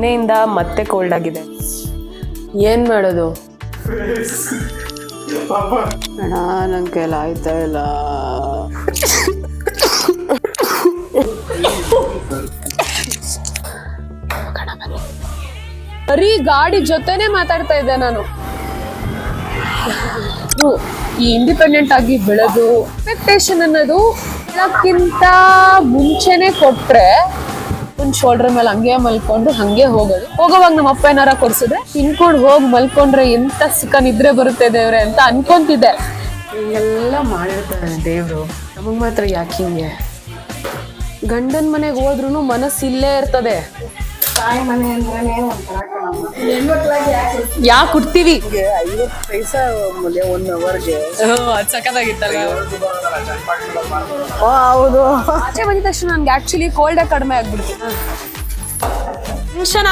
ನಿನ್ನೆಯಿಂದ ಮತ್ತೆ ಕೋಲ್ಡ್ ಆಗಿದೆ. ಏನ್ ಮಾಡೋದು? ಅಣ್ಣ ಕೈಲ ಆಯ್ತಾ ಇಲ್ಲ? ಬರೀ ಗಾಡಿ ಜೊತೆನೆ ಮಾತಾಡ್ತಾ ಇದ್ದೆ ನಾನು. ಈ ಇಂಡಿಪೆಂಡೆಂಟ್ ಆಗಿ ಬೆಳೆದು ಎಕ್ಸ್ಪೆಕ್ಟೇಷನ್ ಅನ್ನೋದು ಎಲ್ಲಕ್ಕಿಂತ ಮುಂಚೆನೆ ಕೊಟ್ರೆ ಒಂದ್ ಶೋಲ್ಡರ್ ಮೇಲೆ ಹಂಗೆ ಮಲ್ಕೊಂಡು ಹಂಗೆ ಹೋಗೋದು. ಹೋಗೋವಾಗ ನಮ್ಮ ಅಪ್ಪ ಏನಾರ ಕೊಡ್ಸಿದ್ರೆ, ತಿನ್ಕೊಂಡು ಹೋಗಿ, ಮಲ್ಕೊಂಡ್ರೆ ಎಂತ ಸುಖ ನಿದ್ರೆ ಬರುತ್ತೆ ದೇವ್ರೆ ಅಂತ ಅನ್ಕೊಂತಿದ್ದೆ. ಎಲ್ಲ ಮಾಡಿರ್ತಾನೆ ದೇವ್ರು. ನಮಗ್ ಮಾತ್ರ ಯಾಕೆ ಹಿಂಗೆ? ಗಂಡನ ಮನೆಗೆ ಹೋದ್ರೂ ಮನಸ್ಸು ಇಲ್ಲೇ ಇರ್ತದೆ. ಯಾಕೆ ಹುಡ್ತೀವಿ? ಐವತ್ತು ಪೈಸಾ ಒನ್ ಅವರ್ಗೆ ಸಕ್ಕದಾಗಿತ್ತಲ್ಲ ಹೌದು. ಆಚೆ ಬಂದಿದ ತಕ್ಷಣ ನನ್ಗೆ ಆಕ್ಚುಲಿ ಕೋಲ್ಡೇ ಕಡಿಮೆ ಆಗ್ಬಿಡ್ತು. ಟೆನ್ಷನ್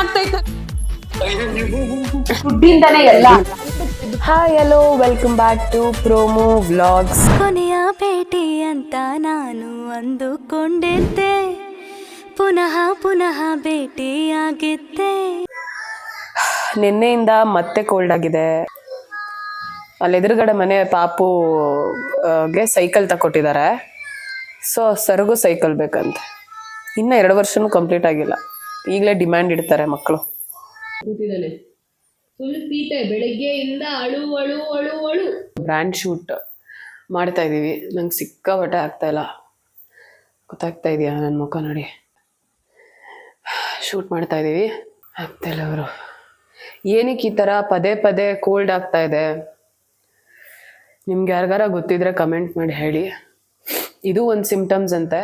ದುಡ್ಡಿಂದಾನೇ ಎಲ್ಲ. Hi hello welcome back to promo vlogs ಕೊನೆಯ ಭೇಟಿ ಅಂತ ನಾನು ಅಂದುಕೊಂಡಿದ್ದೆ. ಪುನಃ ಪುನಃ ಭೇಟಿಯಾಗಿದ್ದೆ. ನಿನ್ನೆಯಿಂದ ಮತ್ತೆ ಕೋಲ್ಡ್ ಆಗಿದೆ. ಅಲ್ಲಿ ಎದುರುಗಡೆ ಮನೆ ಪಾಪುಗೆ ಗೆ ಸೈಕಲ್ ತಕೊಟ್ಟಿದ್ದಾರೆ ಸೊ ಸರ್ಗೂ ಸೈಕಲ್ ಬೇಕಂತೆ. ಇನ್ನು ಎರಡು ವರ್ಷನೂ ಕಂಪ್ಲೀಟ್ ಆಗಿಲ್ಲ. ಈಗಲೇ ಡಿಮ್ಯಾಂಡ್ ಇಡ್ತಾರೆ ಮಕ್ಕಳು ಕೂತಿದ್ದಾನೆ. ಫುಲ್ ತೀಟೆ ಬೆಳಗ್ಗೆಯಿಂದ ಅಳು ಅಳು ಅಳು ಅಳು. ಬ್ರ್ಯಾಂಡ್ ಶೂಟ್ ಮಾಡ್ತಾ ಇದ್ದೀವಿ ನಂಗೆ ಸಿಕ್ಕಾಪಟ್ಟೆ ಆಗ್ತಾ ಇಲ್ಲ. ಗೊತ್ತಾಗ್ತಾ ಇದೆಯಾ ನನ್ನ ಮುಖ ನೋಡಿ? ಶೂಟ್ ಮಾಡ್ತಾ ಇದ್ದೀವಿ ಆಗ್ತಾ ಇಲ್ಲ ಅವರು, ಏನಕ್ಕೆ ಈ ಥರ ಪದೇ ಪದೇ ಕೋಲ್ಡ್ ಆಗ್ತಾ ಇದೆ? ನಿಮ್ಗೆ ಯಾರಿಗಾರ ಗೊತ್ತಿದ್ರೆ ಕಮೆಂಟ್ ಮಾಡಿ ಹೇಳಿ. ಇದು ಒಂದು ಸಿಂಪ್ಟಮ್ಸ್ ಅಂತೆ.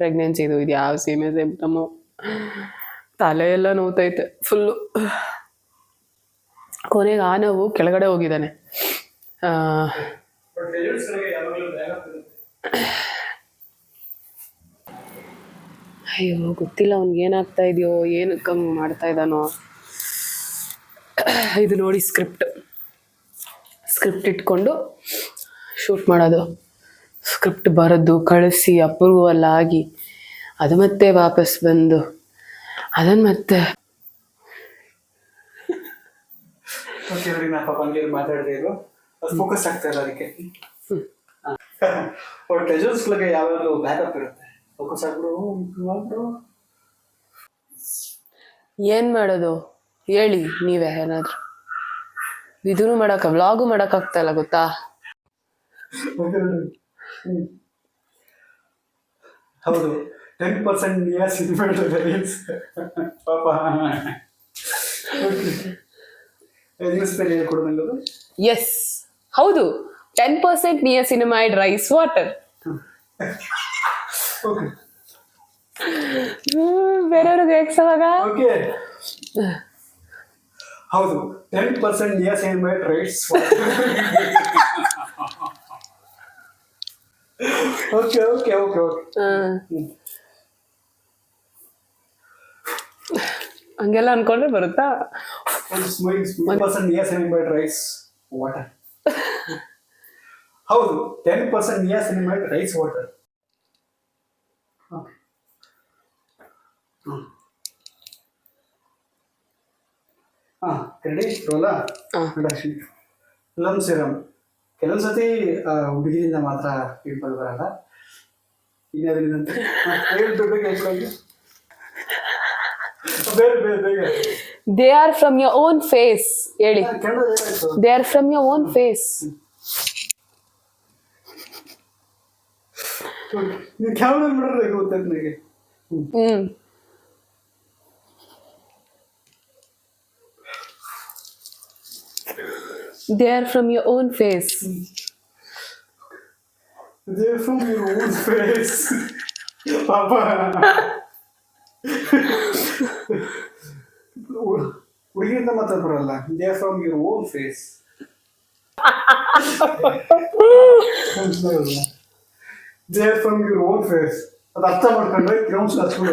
ಪ್ರೆಗ್ನೆನ್ಸಿ ಇದು ಯಾವ ಸೀಮೆ ಸಿಮ್ಟಮು ತಲೆ ಎಲ್ಲ ನೋವ್ತೈತೆ ಫುಲ್ಲು ಕೊನೆಗೆ ಆ ನೋವು ಕೆಳಗಡೆ ಹೋಗಿದ್ದಾನೆ ಆ, ಅಯ್ಯೋ ಗೊತ್ತಿಲ್ಲ ಅವ್ನಿಗೆ ಏನಾಗ್ತಾ ಇದೆಯೋ ಏನಕ್ಕೆ ಹಂಗೆ ಮಾಡ್ತಾ ಇದ್ದಾನೋ. ಇದು ನೋಡಿ ಸ್ಕ್ರಿಪ್ಟ್. ಸ್ಕ್ರಿಪ್ಟ್ ಇಟ್ಕೊಂಡು ಶೂಟ್ ಮಾಡೋದು. ಸ್ಕ್ರಿಪ್ಟ್ ಬರೆದು ಕಳಿಸಿ ಅಪ್ರೂವಲ್ ಆಗಿ. ಅದು ಮತ್ತೆ ವಾಪಸ್ ಬಂದು ಅದನ್ನು ಮತ್ತೆ. ಫೋಕಸ್ ಆಗ್ತಾ ಇಲ್ಲ ಅದಕ್ಕೆ. ಯಾವಾಗಲೂ ಬ್ಯಾಕಪ್ ಇರುತ್ತೆ? ಏನು ಮಾಡೋದು? ಹೇಳಿ ನೀವೇ ಏನಾದ್ರು. ಇದೂ ಮಾಡಕ್ಕ ವ್ಲಾಗು ಮಾಡೋಕ್ಕಾಗ್ತಾ ಇಲ್ಲ ಗೊತ್ತಾ. ಹೌದು ಟೆನ್ ಪರ್ಸೆಂಟ್ ರೀಲ್ಸ್ ಪಾಪ. ಎಸ್ ಹೌದು ten percent niacinamide rice water ಬೇರೆಯವ್ರಿಗೆ ಎಕ್ಸವಾಗ ಓಕೆ. ಹೌದು ಟೆನ್ ಪರ್ಸೆಂಟ್ ಎಸ್ ಏನ್ ಬೈಟ್ rights okay okay okay okay. ಹಂಗೆಲ್ಲ ಅನ್ಕೊಂಡ್ರೆ ಬರುತ್ತಾ? ಪರ್ಸೆಂಟ್ ನಿಯರ್ಸ್ ಏನ್ ಬೈಟ್ ರೈಸ್ ವಾಟರ್ ಹೌದು ಟೆನ್ ಪರ್ಸೆಂಟ್ ನಿಯರ್ಸ್ ಏನ್ ಬೈಟ್ ರೈಸ್ ವಾಟರ್ ಹಾಂ. ರೆಡಿ ರೋಲಾ ಲಮ್ ಸಿರಮ್ ಕೆಲವೊಂದು ಸತಿ ಹುಡುಗಿರಿಂದ ಮಾತ್ರ ಇಟ್ಕೊಂಡು ಬರಲ್ಲ. ಬೇರೆ they are from your own face ಹೇಳಿ. They are from your own face camera ಬಿಡ್ರೆ ಗೊತ್ತಾಯ್ತು ನನಗೆ. ಹ್ಮ್. They are from your own face They're from your own face. Papa. ಹುಡುಗಿಯಿಂದ ಮಾತಾಡ್ ಬರಲ್ಲ they are from your own face they are from your own face ಅದು ಅರ್ಥ ಮಾಡ್ಕೊಂಡ್ರೆ grounds ಹಚ್ಕೊಂಡು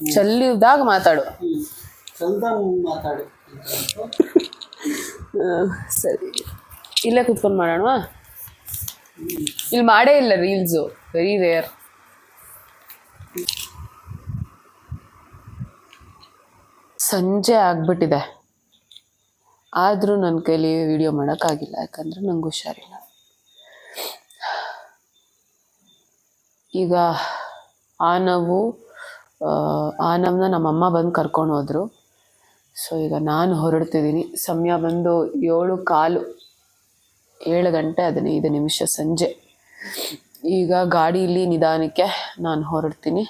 ಚಲ್ಲಿದಾಗ ಮಾತಾಡು. ಸರಿ. ಇಲ್ಲೇ ಕುತ್ಕೊಂಡು ಮಾಡೋಣ ಇಲ್ಲಿ ಮಾಡೇ ಇಲ್ಲ ರೀಲ್ಸು. ವೆರಿ ರೇರ್ ಸಂಜೆ ಆಗ್ಬಿಟ್ಟಿದೆ. ಆದರೂ ನನ್ನ ಕೈಲಿ ವಿಡಿಯೋ ಮಾಡೋಕ್ಕಾಗಿಲ್ಲ ಯಾಕಂದರೆ ನಂಗೆ ಹುಷಾರಿಲ್ಲ. ಈಗ ಆ ಆ, ಆನವ್ನ ನಮ್ಮಮ್ಮ ಬಂದು ಕರ್ಕೊಂಡು ಹೋದರು. ಸೊ ಈಗ ನಾನು ಹೊರಡ್ತಿದ್ದೀನಿ. ಸಮಯ ಬಂದು ಏಳು ಕಾಲು, ಏಳು ಗಂಟೆ ಹದಿನೈದು ನಿಮಿಷ ಸಂಜೆ. ಈಗ ಗಾಡಿಯಲ್ಲಿ ನಿಧಾನಕ್ಕೆ ನಾನು ಹೊರಡ್ತೀನಿ.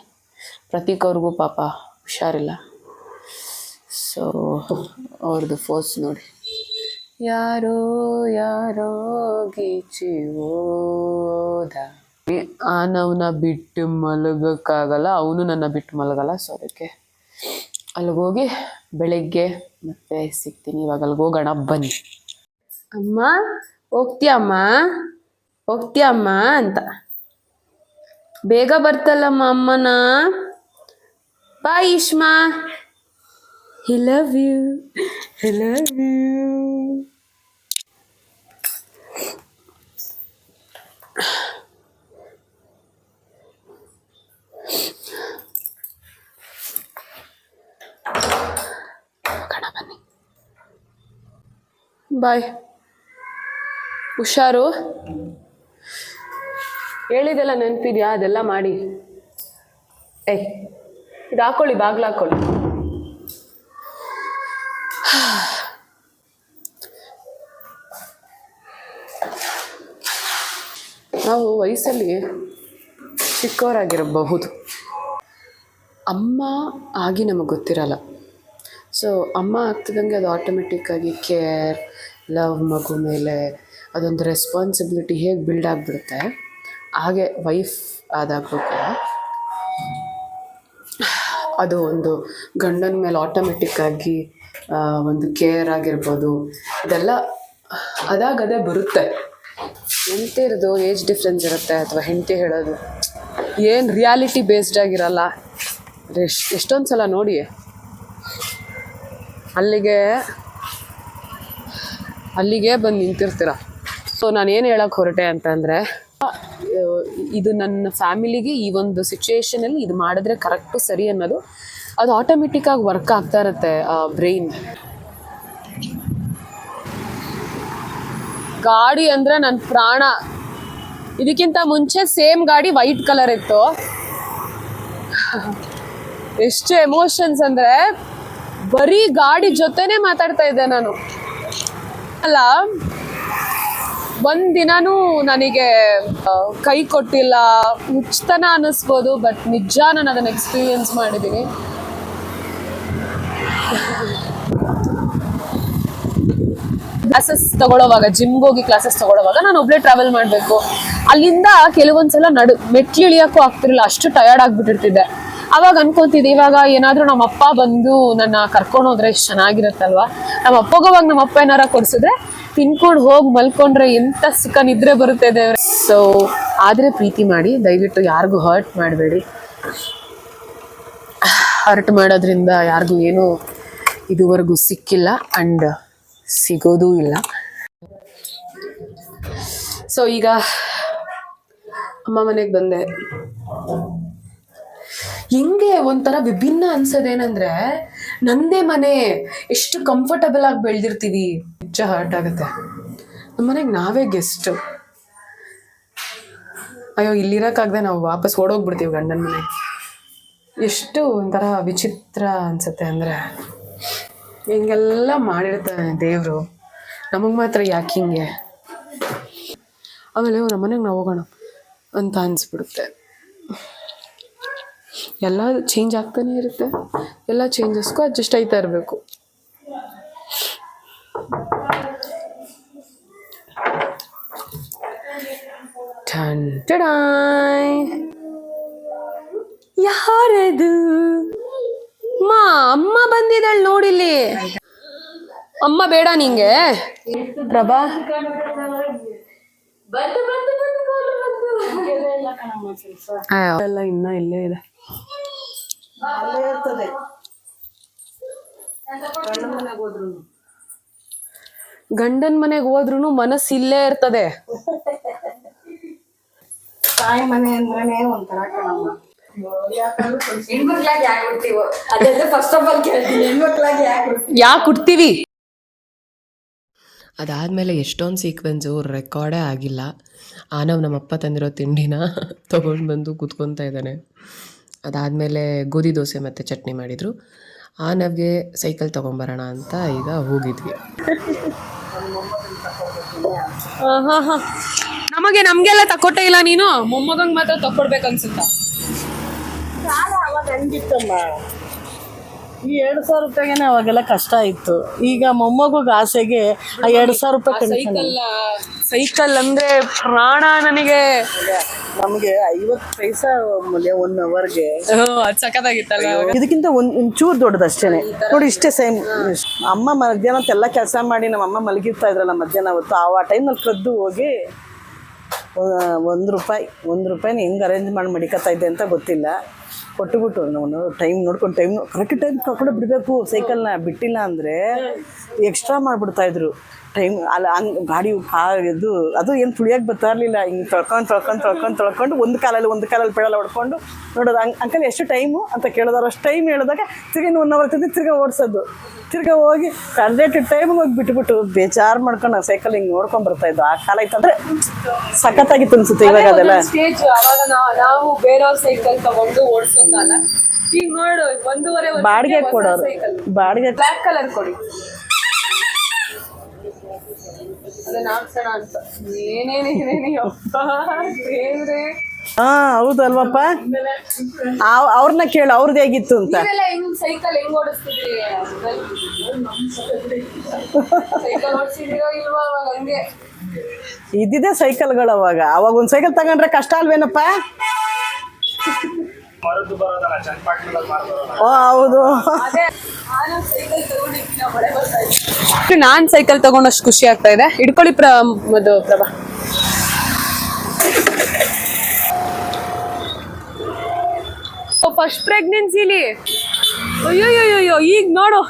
ಪ್ರತೀಕ್ ಅವ್ರಿಗೂ ಪಾಪ ಹುಷಾರಿಲ್ಲ. ಸೊ ಅವ್ರದ್ದು ಫೋರ್ಸ್ ನೋಡಿ. ಯಾರೋ ಯಾರೋ, ಗೀಚಿ ಹೋದ. ಆನವನ್ನ ಬಿಟ್ಟು ಮಲಗೋಕ್ಕಾಗಲ್ಲ, ಅವನು ನನ್ನ ಬಿಟ್ಟು ಮಲಗಲ್ಲ. ಸೊ ಅದಕ್ಕೆ ಅಲ್ಲಿಗೆ ಹೋಗಿ ಬೆಳಗ್ಗೆ ಮತ್ತೆ ಸಿಗ್ತೀನಿ. ಇವಾಗ ಅಲ್ಲಿಗೆ ಹೋಗೋಣ, ಬನ್ನಿ. ಅಮ್ಮ ಹೋಗ್ತೀಯಮ್ಮ ಹೋಗ್ತೀಯಮ್ಮ ಅಂತ. ಬೇಗ ಬರ್ತಲ್ಲಮ್ಮ ಅಮ್ಮನ? Bye Ishma I love you I love you bye. ಹುಷಾರು. ಹೇಳಿದೆಲ್ಲ ನೆನಪಿದ್ಯಾ? ಅದೆಲ್ಲ ಮಾಡಿ. ಏಯ್ ಇದು ಹಾಕೊಳ್ಳಿ, ಬಾಗ್ಲು ಹಾಕೊಳ್ಳಿ. ನಾವು ವಯಸ್ಸಲ್ಲಿ ಚಿಕ್ಕವರಾಗಿರಬಹುದು. ಅಮ್ಮ ಆಗಿ ನಮಗೆ ಗೊತ್ತಿರಲ್ಲ. ಸೊ ಅಮ್ಮ ಆಗ್ತಿದ್ದಂಗೆ ಅದು ಆಟೋಮೆಟಿಕ್ಕಾಗಿ ಕೇರ್ ಲವ್, ಮಗು ಮೇಲೆ ಅದೊಂದು ರೆಸ್ಪಾನ್ಸಿಬಿಲಿಟಿ ಹೇಗೆ ಬಿಲ್ಡ್ ಆಗಿಬಿಡುತ್ತೆ, ಹಾಗೆ ವೈಫ್ ಆದಾಗಲೂ ಕೂಡ ಅದು ಒಂದು ಗಂಡನ ಮೇಲೆ ಆಟೋಮೆಟಿಕ್ಕಾಗಿ ಒಂದು ಕೇರ್ ಆಗಿರ್ಬೋದು. ಇದೆಲ್ಲ ಅದಾಗದೇ ಬರುತ್ತೆ. ಹೆಂಡ್ತಿರ್ದು ಏಜ್ ಡಿಫ್ರೆನ್ಸ್ ಇರುತ್ತೆ ಅಥವಾ ಹೆಂಡತಿ ಹೇಳೋದು, ಏನು ರಿಯಾಲಿಟಿ ಬೇಸ್ಡ್ ಆಗಿರಲ್ಲ. ಎಷ್ಟ್ ಎಷ್ಟೊಂದು ಸಲ ನೋಡಿ. ಅಲ್ಲಿಗೆ ಅಲ್ಲಿಗೆ ಬಂದು ನಿಂತಿರ್ತೀರ. ಸೊ ನಾನು ಏನು ಹೇಳಕ್ಕೆ ಹೊರಟೆ ಅಂತಂದರೆ ಇದು ನನ್ನ ಫ್ಯಾಮಿಲಿಗೆ ಈ ಒಂದು ಸಿಚುವೇಶನಲ್ಲಿ ಇದು ಮಾಡಿದ್ರೆ ಕರೆಕ್ಟು ಸರಿ ಅನ್ನೋದು ಅದು ಆಟೋಮೆಟಿಕ್ಕಾಗಿ ವರ್ಕ್ ಆಗ್ತಾ ಇರುತ್ತೆ ಬ್ರೈನ್ ಗಾಡಿ ಅಂದರೆ ನನ್ನ ಪ್ರಾಣ. ಇದಕ್ಕಿಂತ ಮುಂಚೆ ಸೇಮ್ ಗಾಡಿ ವೈಟ್ ಕಲರ್ ಇತ್ತು. ಎಷ್ಟು ಎಮೋಷನ್ಸ್ ಅಂದರೆ, ಬರೀ ಗಾಡಿ ಜೊತೆನೇ ಮಾತಾಡ್ತಾ ಇದ್ದೆ ನಾನು. ಅಲ್ಲ, ಒಂದ್ ದಿನಾನು ನನಗೆ ಕೈ ಕೊಟ್ಟಿಲ್ಲ. ಹುಚ್ಚತನ ಅನ್ನಿಸ್ಬೋದು ಬಟ್ ನಿಜ ನಾನು ಅದನ್ನ ಎಕ್ಸ್ಪೀರಿಯನ್ಸ್ ಮಾಡಿದ್ದೀನಿ ಕ್ಲಾಸಸ್ ತಗೊಳ್ಳೋವಾಗ ಜಿಮ್ಗೆ ಹೋಗಿ ಕ್ಲಾಸಸ್ ತಗೊಳ್ಳೋವಾಗ ನಾನು ಒಬ್ಳೆ ಟ್ರಾವೆಲ್ ಮಾಡಬೇಕು. ಅಲ್ಲಿಂದ ಕೆಲವೊಂದ್ಸಲ ನಡು, ಮೆಟ್ಲು ಇಳಿಯೋಕ್ಕೂ ಆಗ್ತಿರ್ಲಿಲ್ಲ, ಅಷ್ಟು ಟಯರ್ಡ್ ಆಗ್ಬಿಟ್ಟಿರ್ತಿದ್ದೆ. ಅವಾಗ ಅನ್ಕೊಂತಿದ್ದೆ ಇವಾಗ ಏನಾದ್ರೂ ನಮ್ಮ ಅಪ್ಪ ಬಂದು ನನ್ನ ಕರ್ಕೊಂಡು ಹೋದ್ರೆ ಎಷ್ಟು ಚೆನ್ನಾಗಿರುತ್ತಲ್ವಾ? ನಮ್ಮ ಅಪ್ಪಗೋವಾಗ ನಮ್ಮ ಅಪ್ಪ ಏನಾರ ಕೊಡ್ಸಿದ್ರೆ ತಿನ್ಕೊಂಡು ಹೋಗಿ ಮಲ್ಕೊಂಡ್ರೆ ಎಂತ ಸುಖ ನಿದ್ರೆ ಬರುತ್ತೆ ದೇವ್ರೆ. ಸೊ ಆದ್ರೆ ಪ್ರೀತಿ ಮಾಡಿ, ದಯವಿಟ್ಟು ಯಾರಿಗೂ ಹರ್ಟ್ ಮಾಡಬೇಡಿ. ಹರ್ಟ್ ಮಾಡೋದ್ರಿಂದ ಯಾರಿಗೂ ಏನು ಇದುವರೆಗೂ ಸಿಕ್ಕಿಲ್ಲ ಅಂಡ್ ಸಿಗೋದೂ ಇಲ್ಲ. ಸೊ ಈಗ ಅಮ್ಮ ಮನೆಗೆ ಬಂದೆ. ಹೆಂಗೆ ಒಂಥರ ವಿಭಿನ್ನ ಅನ್ಸೋದೇನಂದ್ರೆ ನಂದೇ ಮನೆ ಎಷ್ಟು ಕಂಫರ್ಟಬಲ್ ಆಗಿ ಬೆಳೆದಿರ್ತೀವಿ. ನಿಜ ಹರ್ಟ್ ಆಗುತ್ತೆ. ನಮ್ಮ ಮನೆಗೆ ನಾವೇ ಗೆಸ್ಟ್ ಅಯ್ಯೋ, ಇಲ್ಲಿರೋಕ್ಕಾಗದೆ ನಾವು ವಾಪಸ್ ಓಡೋಗ್ಬಿಡ್ತೀವಿ ಗಂಡನ ಮನೆ. ಎಷ್ಟು ಒಂಥರ ವಿಚಿತ್ರ ಅನ್ಸುತ್ತೆ ಅಂದರೆ. ಹಿಂಗೆಲ್ಲ ಮಾಡಿರ್ತಾನೆ ದೇವರು. ನಮಗೆ ಮಾತ್ರ ಯಾಕೆ ಹಿಂಗೆ? ಆಮೇಲೆ ನಮ್ಮ ಮನೆಗೆ ನಾವು ಹೋಗೋಣ ಅಂತ ಅನಿಸ್ಬಿಡುತ್ತೆ. ಎಲ್ಲ ಚೇಂಜ್ ಆಗ್ತಾನೆ ಇರುತ್ತೆ. ಎಲ್ಲ ಚೇಂಜಸ್ಗೂ ಅಡ್ಜಸ್ಟ್ ಆಯ್ತಾ ಇರಬೇಕು. ಯಾರದು? ಮಾ ಅಮ್ಮ ಬಂದಿದ್ದಾಳೆ ನೋಡಿಲ್ಲಿ. ಅಮ್ಮ ಬೇಡ ನಿಂಗೆ. ಪ್ರಭಾ. ಅಯ್ಯೋ. ಎಲ್ಲ ಇನ್ನ ಇಲ್ಲೇ ಇದೆ. ಗಂಡನ್ ಮನೆಗೆ ಹೋದ್ರು. ಮನಸ್ಸು ಇಲ್ಲೇ ಇರ್ತದೆ. ತಾಯಿ ಮನೆ ಅಂದ್ರೇನೆ ಒಂಥರ ಕಣಮ್ಮ. ಯಾಕೆ ಹುಡ್ತೀವಿ? ಅದಾದಮೇಲೆ ಎಷ್ಟೊಂದು ಸೀಕ್ವೆನ್ಸು ರೆಕಾರ್ಡೇ ಆಗಿಲ್ಲ. ಆನವ್ ನಮ್ಮಪ್ಪ ತಂದಿರೋ ತಿಂಡಿನ ತೊಗೊಂಡು ಬಂದು ಕೂತ್ಕೊತಾ ಇದ್ದಾನೆ. ಅದಾದಮೇಲೆ ಗೋಧಿ ದೋಸೆ ಮತ್ತು ಚಟ್ನಿ ಮಾಡಿದರು. ಆ ಆನವ್ಗೆ ಸೈಕಲ್ ತೊಗೊಂಬರೋಣ ಅಂತ ಈಗ ಹೋಗಿದ್ವಿ. ನಮಗೆ ನಮಗೆಲ್ಲ ತಕ್ಕೊಟ್ಟೆ ಇಲ್ಲ ನೀನು? ಮೊಮ್ಮಗಂಗೆ ಮಾತ್ರ ತಕ್ಕೊಡ್ಬೇಕನ್ಸುತ್ತ? ಅನ್ಸುತ್ತ ಈ ಎರಡು ಸಾವಿರ ರೂಪಾಯಿಗೆ ಅವಾಗೆಲ್ಲ ಕಷ್ಟ ಇತ್ತು. ಈಗ ಮೊಮ್ಮಗುಗೆ ಆಸೆಗೆ ಆ ಎರಡು ಸಾವಿರ ರೂಪಾಯಿ ಸೈಕಲ್ ಅಂದ್ರೆ ಪ್ರಾಣ ನನಗೆ. ನಮಗೆ ಐವತ್ತು ಪೈಸಾ ಮೌಲ್ಯ ಒನ್ ಅವರ್ಗೆ ಸಖತ್ತಾಗಿತ್ತಲ್ಲ ಇದಕ್ಕಿಂತ ಒಂದ್ ಒಂಚೂರು ದೊಡ್ಡದಷ್ಟೇನೆ ನೋಡಿ ಇಷ್ಟೇ ಸೇಮ್ ಅಮ್ಮ ಮಧ್ಯಾಹ್ನ ಎಲ್ಲ ಕೆಲಸ ಮಾಡಿ ನಮ್ಮ ಅಮ್ಮ ಮಲಗಿರ್ತಾ ಇದ್ರಲ್ಲ ಮಧ್ಯಾಹ್ನ ಹೊತ್ತು ಆ ಟೈಮಲ್ಲಿ ಕದ್ದು ಹೋಗಿ ಒಂದು ರೂಪಾಯಿ, ಒಂದು ರೂಪಾಯಿನ ಹೆಂಗೆ ಅರೇಂಜ್ ಮಾಡಿ ಮಡಿಕತ್ತಾ ಇದ್ದೆ ಅಂತ ಗೊತ್ತಿಲ್ಲ. ಕೊಟ್ಟುಬಿಟ್ಟು ನಾನು ಟೈಮ್ ನೋಡ್ಕೊಂಡು ಟೈಮ್ ಕರೆಕ್ಟ್ ಟೈಮ್ ಕರ್ಕೊಂಡು ಬಿಡಬೇಕು ಸೈಕಲ್ನ ಬಿಟ್ಟಿಲ್ಲ ಅಂದರೆ ಎಕ್ಸ್ಟ್ರಾ ಮಾಡಿಬಿಡ್ತಾಯಿದ್ರು ಟೈಮ್ ಅಲ್ಲಿ, ಹಂಗೆ ಗಾಡಿ ಇದು ಅದು ಏನು ತುಳಿಯೋಕೆ ಬರ್ತಾ ಇರಲಿಲ್ಲ. ಹಿಂಗೆ ತೊಳ್ಕೊಂಡು ತೊಳ್ಕೊಂಡು ತೊಳ್ಕೊಂಡು ತೊಳ್ಕೊಂಡು ಒಂದು ಕಾಲಲ್ಲಿ ಒಂದು ಕಾಲಲ್ಲಿ ಪೆಡಲ್ ಹೊಡ್ಕೊಂಡು ನೋಡೋದು. ಹಂಗೆ ಅಂಕಲ್ ಎಷ್ಟು ಟೈಮು ಅಂತ ಕೇಳಿದವ್ರು ಅಷ್ಟು ಟೈಮ್ ಹೇಳಿದಾಗ ತಿರ್ಗಿ ಒನ್ ಅವರ್ ತಿಂದು ತಿರ್ಗಿ ಓಡಿಸೋದು. ತಿರ್ಗಿ ಹೋಗಿ ಕರೆಕ್ಟ್ ಟೈಮ್ಗೆ ಹೋಗಿ ಬಿಟ್ಬಿಟ್ಟು ಬೇಜಾರು ಮಾಡ್ಕೊಂಡು ಸೈಕಲ್ ಹಿಂಗೆ ನೋಡ್ಕೊಂಡು ಬರ್ತಾಯಿದ್ದು ಆ ಕಾಲ ಇತ್ತಂದ್ರೆ ಸಖತ್ತಾಗಿತ್ತು ಅನ್ಸುತ್ತೆ ಇವಾಗ ಅದೆಲ್ಲ. ಸ್ಟೇಜ್ ಅವಾಗ ನಾವು ಬೇರೆಯವ್ರ ಸೈಕಲ್ ತಗೊಂಡು ಓಡಿಸೋದಲ್ಲ. ಈಗ ನೋಡು ಒಂದೂವರೆ ಬಾಡಿಗೆ ಕೊಡೋರು. ಬಾಡಿಗೆ ಬ್ಲಾಕ್ ಕಲರ್ ಕೊಡಿ. ಅದನ್ನ ಹಾಕ್ಸೋಣ ಅಂತ. ಏನೇನೇನೇನೇ ಹಾ ಹೌದಲ್ವಪ್ಪ? ಅವ್ರನ್ನ ಕೇಳು ಅವ್ರದ್ದು ಹೇಗಿತ್ತು ಅಂತ. ಸೈಕಲ್ ಹೆಂಗ್ ಓಡಿಸ್ತಿದ್ರಿ? ಸೈಕಲ್ ಓಡಿಸಿದಿರೋ ಇಲ್ವಾ ಅವಾಗ ಹಂಗೆ. ಇದ್ದಿದ್ದೆ ಸೈಕಲ್ಗಳು ಅವಾಗ. ಅವಾಗ ಒಂದು ಸೈಕಲ್ ತಗೊಂಡ್ರೆ ಕಷ್ಟ ಅಲ್ವೇನಪ್ಪ? ಓ ಹೌದು. ಅದೇ ನಾನ್ ಸೈಕಲ್ ತಗೊಂಡಷ್ಟು ಖುಷಿ ಆಗ್ತಾ ಇದೆ. ಇಡ್ಕೊಳ್ಳಿ ಪ್ರ ಮದು ಪ್ರಭಾ. ಫಸ್ಟ್ ಪ್ರೆಗ್ನೆನ್ಸಿಲಿ ಅಯ್ಯೋ ಅಯ್ಯೋ ಈಗ ನೋಡು.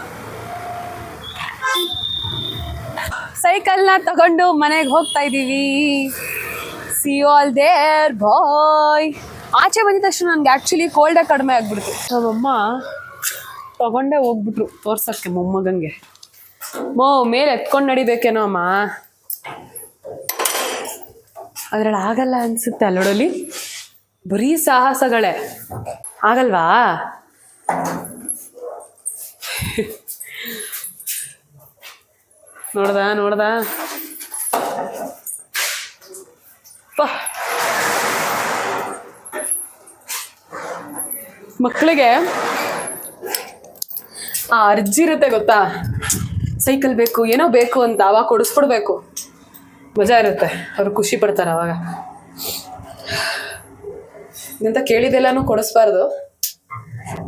ಸೈಕಲ್ನ ತಗೊಂಡು ಮನೆಗೆ ಹೋಗ್ತಾ ಇದ್ದೀವಿ. ಸಿ ಆಲ್ ದೇರ್ ಬಾಯ್ ಆಚೆ ಬಂದಿದ ತಕ್ಷಣ ನನ್ಗೆ ಆ್ಯಕ್ಚುಲಿ ಕೋಲ್ಡೇ ಕಡಿಮೆ ಆಗ್ಬಿಡ್ತು. ನಮ್ಮಮ್ಮ ತಗೊಂಡೇ ಹೋಗ್ಬಿಟ್ರು, ತೋರ್ಸಕ್ಕೆ ಮೊಮ್ಮಗಂಗೆ. ಮೋ, ಮೇಲೆ ಎತ್ಕೊಂಡು ನಡಿಬೇಕೇನೋ ಅಮ್ಮ. ಅದ್ರಲ್ಲಿ ಆಗಲ್ಲ ಅನ್ಸುತ್ತೆ ಅಲ್ಲೋಡಲಿ ಬರೀ ಸಾಹಸಗಳೇ. ಆಗಲ್ವಾ? ನೋಡ್ದ ನೋಡ್ದ? ಮಕ್ಕಳಿಗೆ ಆ ಅರ್ಜಿ ಇರುತ್ತೆ ಗೊತ್ತಾ? ಸೈಕಲ್ ಬೇಕು, ಏನೋ ಬೇಕು ಅಂತ ಅವಾಗ ಕೊಡಿಸ್ಬಿಡ್ಬೇಕು ಮಜಾ ಇರುತ್ತೆ, ಅವ್ರು ಖುಷಿ ಪಡ್ತಾರೆ ಅವಾಗ. ಇಂತ ಕೇಳಿದೆಲ್ಲಾನು ಕೊಡಿಸ್ಬಾರ್ದು.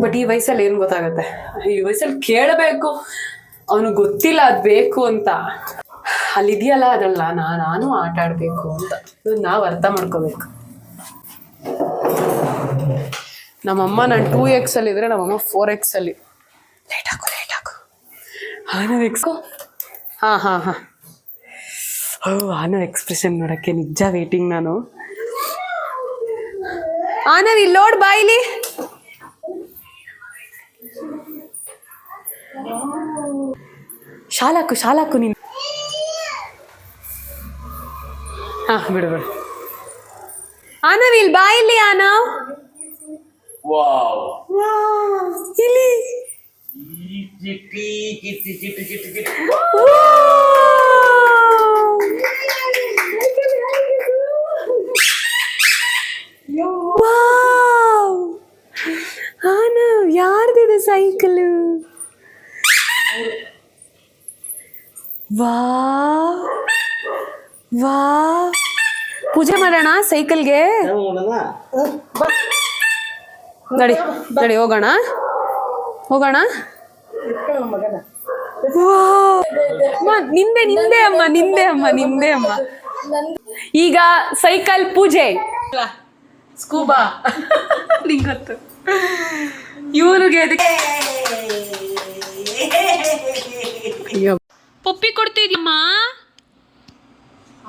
ಬಟ್ ಈ ವಯಸ್ಸಲ್ಲಿ ಏನು ಗೊತ್ತಾಗುತ್ತೆ? ಈ ವಯಸ್ಸಲ್ಲಿ ಕೇಳಬೇಕು. ಅವನಿಗೆ ಗೊತ್ತಿಲ್ಲ ಅದು ಬೇಕು ಅಂತ. ಅಲ್ಲಿದೆಯಲ್ಲ ಅದಲ್ಲ ನಾ ನಾನು ಆಟ ಆಡಬೇಕು ಅಂತ. ನಾವು ಅರ್ಥ ಮಾಡ್ಕೋಬೇಕು. ನಮ್ಮಮ್ಮ ನಾನು ಟೂ ಎಕ್ಸ್ ಅಲ್ಲಿ ಇದ್ರೆ ನಮ್ಮಮ್ಮ ಫೋರ್ ಎಕ್ಸ್ ಅಲ್ಲಿ. ಲೇಟ್ ಹಾಕು ಲೇಟ್ ಹಾಕು ಆನವ್ ಎಕ್ಸ್ಕೋ ಹಾಂ ಹಾಂ ಹಾಂ. ಓ ಆನ ಎಕ್ಸ್ಪ್ರೆಷನ್ ನೋಡೋಕ್ಕೆ ನಿಜ ವೇಟಿಂಗ್ ನಾನು. ಆನವ್ ಇಲ್ಲಿ ನೋಡ್ ಬಾಯಿಲಿ. ಶಾಲಾಕು ಶಾಲಾಕು ನೀನು. ಹಾ ಬಿಡು ಬಿಡು. ಆನವ್ ಇಲ್ಲಿ ಬಾಯಿಲಿ ಆನವ್ ಇಲ್ಲಿ. ಆನವ್ ಯಾರ್ದಿದೆ ಸೈಕಲ್? ವಾ ವಾ. ಪೂಜೆ ಮಾಡೋಣ ಸೈಕಲ್ಗೆ? ನಡಿ ನಡಿ ಹೋಗೋಣ. ಹೋಗೋಣ? ವಾವ್ ನಿಂದೆ ನಿಂದೆ ಅಮ್ಮ ನಿಂದೆ ಅಮ್ಮ ನಿಂದೆ ಅಮ್ಮ. ಈಗ ಸೈಕಲ್ ಪೂಜೆ. ಸ್ಕೂಬಾ. ನಿಂಗೊತ್ತು. ಇವನಿಗೆ ಪಪ್ಪಿ ಕೊಡ್ತಿದ್ಯಮ್ಮ?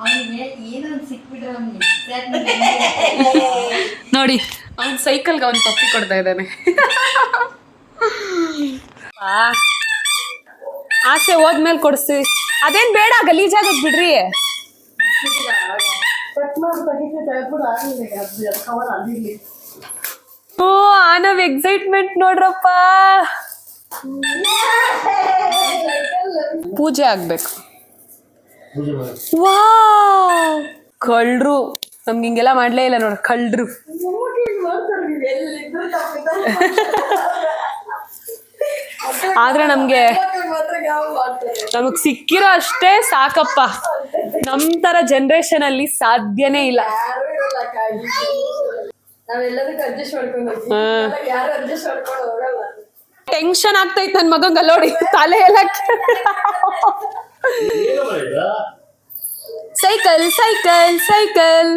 ನೋಡಿ ಅವನ್ ಸೈಕಲ್ಗೆ ಅವನ್ ಪಪ್ಪಿ ಕೊಡ್ತಾ ಇದ್ದಾನೆ. ಆ, ಆಸೆ ಹೋದ್ಮೇಲೆ ಕೊಡಿಸ್ತೀವಿ ಅದೇನ್ ಬೇಡ ಗಲೀಜಾಗದ್ ಬಿಡ್ರಿ ಓ ಆನವ್ ಎಕ್ಸೈಟ್ಮೆಂಟ್ ನೋಡ್ರಪ್ಪ. ಪೂಜೆ ಆಗ್ಬೇಕು. ವಾ ಕಳ್ರು ನಮ್ಗೆ ಹಿಂಗೆಲ್ಲ ಮಾಡ್ಲೇ ಇಲ್ಲ ನೋಡ್ರಿ ಕಳ್ರು ಆದ್ರೆ ನಮ್ಗೆ ನಮಗ್ ಸಿಕ್ಕಿರೋ ಅಷ್ಟೇ ಸಾಕಪ್ಪ. ನಮ್ ತರ ಜನರೇಷನ್ ಅಲ್ಲಿ ಸಾಧ್ಯನೇ ಇಲ್ಲ. ಟೆನ್ಷನ್ ಆಗ್ತೈತ್ ನನ್ ಮಗಂಗ ನೋಡಿ ತಲೆ ಎಲ್ಲ ಸೈಕಲ್ ಸೈಕಲ್ ಸೈಕಲ್.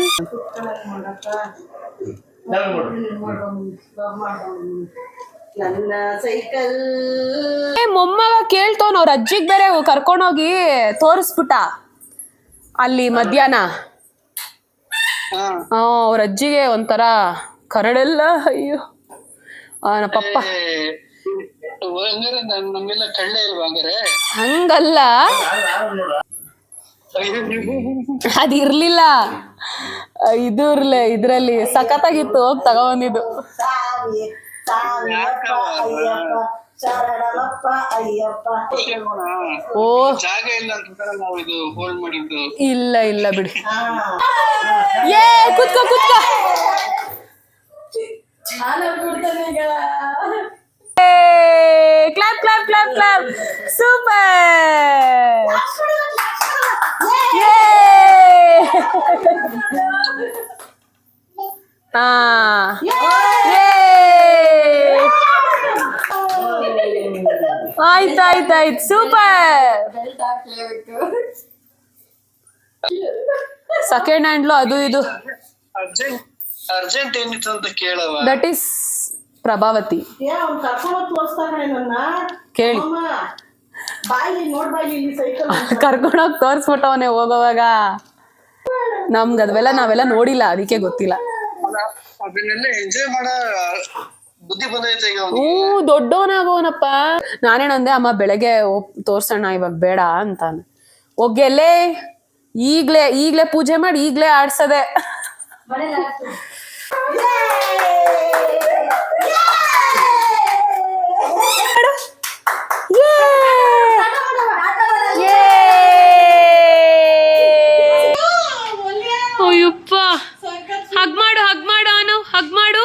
ಮೊಮ್ಮಗ ಕೇಳ್ತವ್ನ ಅವ್ರ ಅಜ್ಜಿಗ್ ಬೇರೆ ಕರ್ಕೊಂಡೋಗಿ ತೋರಿಸ್ಬಿಟ್ಟ. ಅಲ್ಲಿ ಮಧ್ಯಾಹ್ನ. ಹಾ. ಅವ್ರ ಅಜ್ಜಿಗೆ ಒಂಥರ ಕರಡೆಲ್ಲ ಅಯ್ಯೋ. ಪಪ್ಪ. ಹಂಗಾರೆ ನಮ್ಮೆಲ್ಲ ಕಳ್ಳೆ ಇಲ್ವಾ ಹಂಗಾರೆ? ಹಂಗಲ್ಲ. ಅದಿರ್ಲಿಲ್ಲ ಇದು ಇರ್ಲೇ ಇದ್ರಲ್ಲಿ ಸಖತ್ತಾಗಿತ್ತು ಹೋಗಿ ತಗೊಂಡಿದ್ದು ಓ. ಜಾಗ ಇಲ್ಲ ಅಂತ ನಾವು ಇದು ಹೋಲ್ಡ್ ಮಾಡಿದ್ದು. ಇಲ್ಲ ಇಲ್ಲ ಬಿಡಿ. ಏ ಕುತ್ಕೋ ಕುತ್ಕೋ clap clap clap clap super ಹಾ ಆಯ್ತು ಆಯ್ತು. ಆಯ್ತು ಸೂಪರ್. ಸೆಕೆಂಡ್ ಹ್ಯಾಂಡ್ಲು ಅದು ಇದು. ಅರ್ಜೆಂಟ್ ಅರ್ಜೆಂಟ್ ಏನಿತ್ತು ಅಂತ ಕೇಳವ ದಟ್ ಈಸ್ ಪ್ರಭಾವತಿ. ಕೇಳಿ. ಅಮ್ಮ ಬಾಯ್ಲಿ ನೋಡ್ ಬಾಯ್ಲಿ ಇಲ್ಲಿ ಸೈಕಲ್ ಕರ್ಕೊಂಡೋಗಿ ತೋರಿಸ್ಬಿಟ್ಟವನೆ ಹೋಗೋವಾಗ. ನಮ್ಗೆ ಅದವೆಲ್ಲ ನಾವೆಲ್ಲ ನೋಡಿಲ್ಲ ಅದಕ್ಕೆ ಗೊತ್ತಿಲ್ಲ. ಅದನ್ನೆಲ್ಲ ಎಂಜಾಯ್ ಮಾಡ. ಬುದ್ಧಿ ಬಂದೈತೆ ಈಗ ಹ್ಞೂ ದೊಡ್ಡವನಾಗೋನಪ್ಪ ನಾನೇನಂದೆ ಅಮ್ಮ ಬೆಳಗ್ಗೆ ಹೋಗ್ ತೋರ್ಸೋಣ ಇವಾಗ ಬೇಡ ಅಂತಾನೆ. ಒಗ್ಗೆಲ್ಲೇ ಈಗ್ಲೇ ಈಗ್ಲೇ ಪೂಜೆ ಮಾಡಿ ಈಗ್ಲೇ ಆಡ್ಸದೆ ಅಯ್ಯಪ್ಪ ಹಗ್ ಮಾಡು ಹಗ್ ಮಾಡು ಅನು ಹಗ್ ಮಾಡು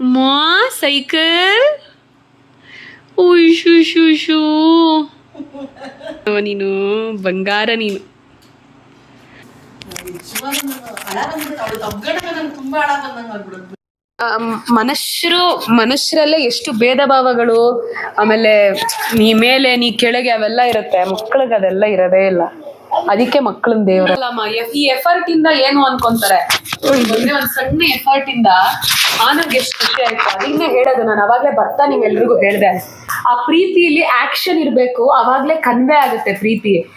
ಮಾ ಸೈಕಲ್ ಉಯ್ಶು ಶು ಶು ನೀನು ಬಂಗಾರ ನೀನು ಮನುಷ್ಯರು, ಮನುಷ್ಯರಲ್ಲೇ ಎಷ್ಟು ಭೇದ ಭಾವಗಳು ಆಮೇಲೆ ನೀ ಮೇಲೆ, ನೀ ಕೆಳಗೆ ಅವೆಲ್ಲ ಇರುತ್ತೆ, ಮಕ್ಕಳಿಗೆ ಅದೆಲ್ಲ ಇರೋದೇ ಇಲ್ಲ. ಅದಕ್ಕೆ ಮಕ್ಕಳನ್ನ ದೇವ್ರ. ಈ ಎಫರ್ಟ್ ಇಂದ ಏನು ಅನ್ಕೊಂತಾರೆ? ಒಂದೇ ಒಂದ್ ಸಣ್ಣ ಎಫರ್ಟ್ ಇಂದ ಆನಂದ್ ಎಷ್ಟು ಖುಷಿ ಆಯ್ತು. ಅದನ್ನೇ ಹೇಳೋದು ನಾನು ಅವಾಗ್ಲೇ ಬರ್ತಾ ನಿಮ್ಗೆಲ್ರಿಗೂ ಹೇಳ್ದೆ. ಆ ಪ್ರೀತಿಯಲ್ಲಿ ಆಕ್ಷನ್ ಇರ್ಬೇಕು ಅವಾಗ್ಲೇ ಕನ್ವೆ ಆಗುತ್ತೆ ಪ್ರೀತಿ.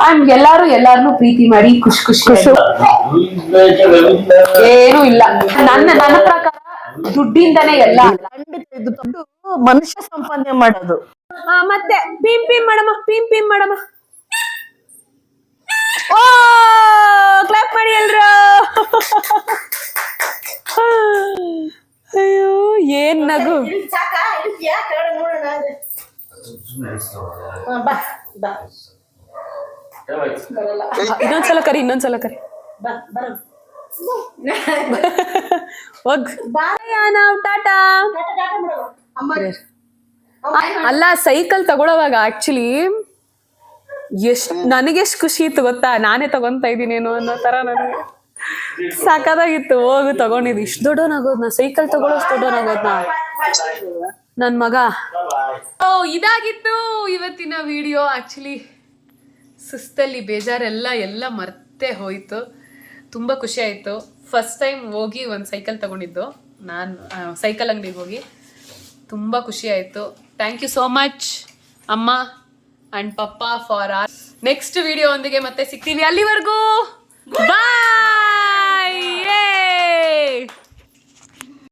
ಅಂಡ್ ಎಲ್ಲಾರು ಎಲ್ಲಾರನು ಪ್ರೀತಿ ಮಾಡಿ ಖುಷಿ ಖುಷಿ ಏನು ಇಲ್ಲ. ನನ್ನ ನನ್ನ ಪ್ರಕಾರ ದುಡ್ಡಿಂದನೇ ಎಲ್ಲ. ಮನುಷ್ಯ ಸಂಪಾದನೆ ಮಾಡೋದು. ಆ, ಮತ್ತೆ ಪಿಂ ಪಿಂ ಮಾಡಮ್ಮ ಪಿಂ ಪಿಂ ಮಾಡಮ್ಮ. ಓ ಕ್ಲಾಪ್ ಮಾಡಿ ಎಲ್ರು. ಅಯ್ಯೋ ಏನ್ ನಗು? ಇನ್ನೊಂದ್ಸಲ ಕರಿ ಇನ್ನೊಂದ್ಸಲ ಕರಿ. ಬಾ ಬರ ಹೋಗ್ ನಾವು ಟಾಟಾ. ಅಲ್ಲ ಸೈಕಲ್ ತಗೊಳ್ಳೋವಾಗ ಆಕ್ಚುಲಿ ಎಷ್ಟ್ ನನಗೆ ಎಷ್ಟು ಖುಷಿ ಇತ್ತು ಗೊತ್ತಾ? ನಾನೇ ತಗೊಂತ ಇದೀನೇನೋ ಅನ್ನೋ ತರ ನನಗೆ. ಸಾಕಾದಾಗಿತ್ತು ಹೋಗು ತಗೊಂಡಿದ್ದು. ಇಷ್ಟು ದೊಡ್ಡವನಾಗೋದ್ ನಾ ಸೈಕಲ್ ತಗೊಳ್ಳೋಷ್ಟು ದೊಡ್ಡವನಾಗೋದ್ ನಾ. ನನ್ ಮಗ. ಓ ಇದಾಗಿತ್ತು ಇವತ್ತಿನ ವಿಡಿಯೋ. ಆಕ್ಚುಲಿ ಸುಸ್ತಲ್ಲಿ ಬೇಜಾರೆಲ್ಲ ಎಲ್ಲ ಮರ್ತೆ ಹೋಯಿತು. ತುಂಬ ಖುಷಿ ಆಯಿತು. ಫಸ್ಟ್ ಟೈಮ್ ಹೋಗಿ ಒಂದು ಸೈಕಲ್ ತಗೊಂಡಿದ್ದು. ನಾನು ಸೈಕಲ್ ಅಂಗಡಿಗೆ ಹೋಗಿ. ತುಂಬ ಖುಷಿ ಆಯಿತು. ಥ್ಯಾಂಕ್ ಯು ಸೋ ಮಚ್ ಅಮ್ಮ ಅಂಡ್ ಪಪ್ಪಾ ಫಾರ್ ಆರ್ ನೆಕ್ಸ್ಟ್ ವಿಡಿಯೋ ಒಂದಿಗೆ ಮತ್ತೆ ಸಿಗ್ತೀವಿ ಅಲ್ಲಿವರೆಗೂ. ಬಾಯ್